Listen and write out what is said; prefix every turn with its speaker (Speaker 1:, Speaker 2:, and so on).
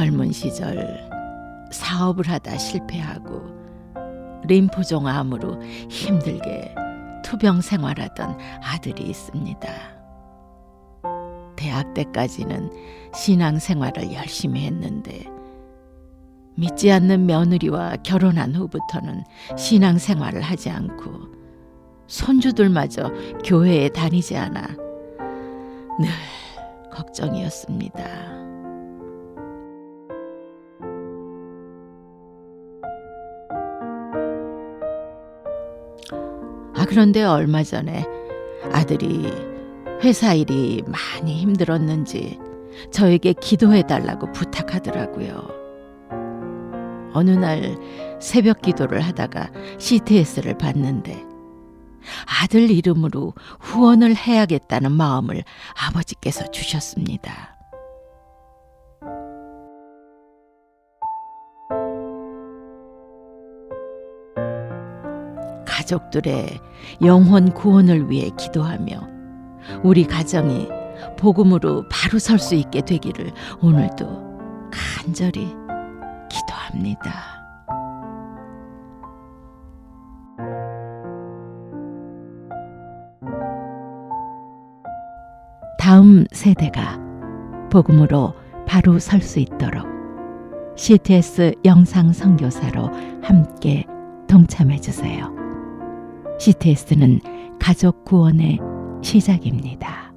Speaker 1: 젊은 시절 사업을 하다 실패하고 림프종 암으로 힘들게 투병 생활하던 아들이 있습니다. 대학 때까지는 신앙 생활을 열심히 했는데 믿지 않는 며느리와 결혼한 후부터는 신앙 생활을 하지 않고 손주들마저 교회에 다니지 않아 늘 걱정이었습니다. 그런데 얼마 전에 아들이 회사 일이 많이 힘들었는지 저에게 기도해 달라고 부탁하더라고요. 어느 날 새벽 기도를 하다가 CTS를 봤는데 아들 이름으로 후원을 해야겠다는 마음을 아버지께서 주셨습니다. 가족들의 영혼 구원을 위해 기도하며 우리 가정이 복음으로 바로 설 수 있게 되기를 오늘도 간절히 기도합니다. 다음 세대가 복음으로 바로 설 수 있도록 CTS 영상 선교사로 함께 동참해 주세요. CTS는 가족 구원의 시작입니다.